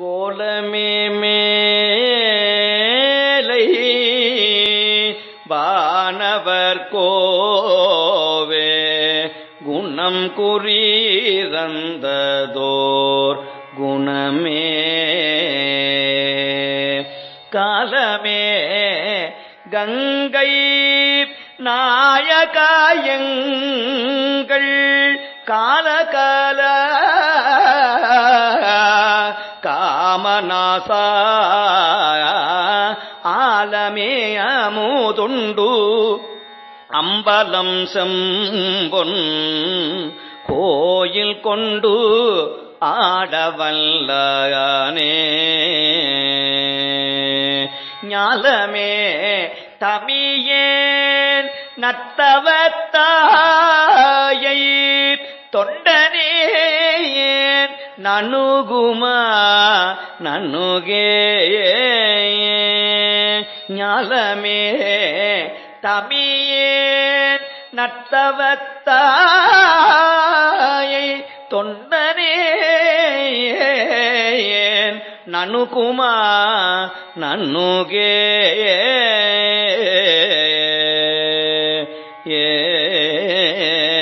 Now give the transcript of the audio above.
கோலமே மேலை வானவர் கோவே குணம் குறிதந்ததோர் குணமே. காலமே கங்கை நாயகாயங்கள் காலகால காமநாசா ஆலமே அமுதுண்டு அம்பலம் செம்பொன் கோயில் கொண்டு ஆடவல்லானே. ஞாலமே தமியேன் நத்தவத்தாயை தொண்ட ನನುಗುಮ ನನುಗೆ ஞாலமே தமியே நட்டவத்தாயை தொண்டனே நனுகுமா நன்னுகே ஏ